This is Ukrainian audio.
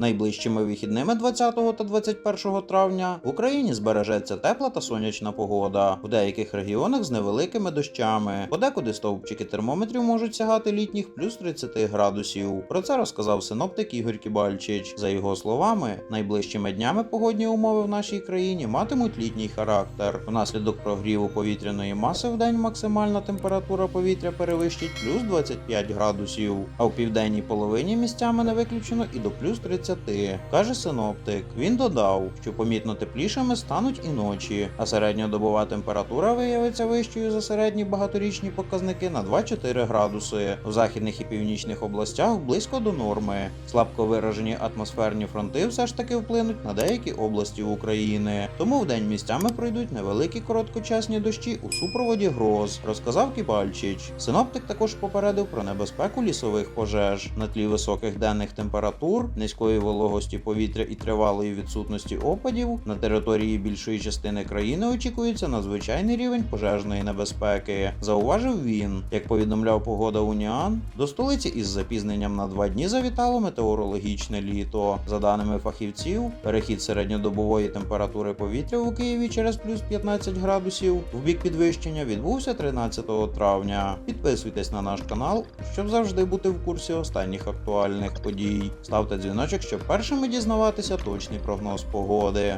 Найближчими вихідними 20 та 21 травня в Україні збережеться тепла та сонячна погода. У деяких регіонах з невеликими дощами. Подекуди стовпчики термометрів можуть сягати літніх плюс 30 градусів. Про це розказав синоптик Ігор Кібальчич. За його словами, найближчими днями погодні умови в нашій країні матимуть літній характер. Внаслідок прогріву повітряної маси в день максимальна температура повітря перевищить плюс 25 градусів, а у південній половині місцями не виключено і до плюс 30, каже синоптик. Він додав, що помітно теплішими стануть і ночі, а середньодобова температура виявиться вищою за середні багаторічні показники на 2-4 градуси. В західних і північних областях близько до норми. Слабко виражені атмосферні фронти все ж таки вплинуть на деякі області України. Тому вдень місцями пройдуть невеликі короткочасні дощі у супроводі гроз, розказав Кібальчич. Синоптик також попередив про небезпеку лісових пожеж на тлі високих денних температур, низької вологості повітря і тривалої відсутності опадів. На території більшої частини країни очікується надзвичайний рівень пожежної небезпеки. Зауважив він, як повідомляв погода Уніан, до столиці із запізненням на два дні завітало метеорологічне літо. За даними фахівців, перехід середньодобової температури повітря у Києві через плюс 15 градусів в бік підвищення відбувся 13 травня. Підписуйтесь на наш канал, щоб завжди бути в курсі останніх актуальних подій. Ставте дзвіночок, щоб першими дізнаватися точний прогноз погоди.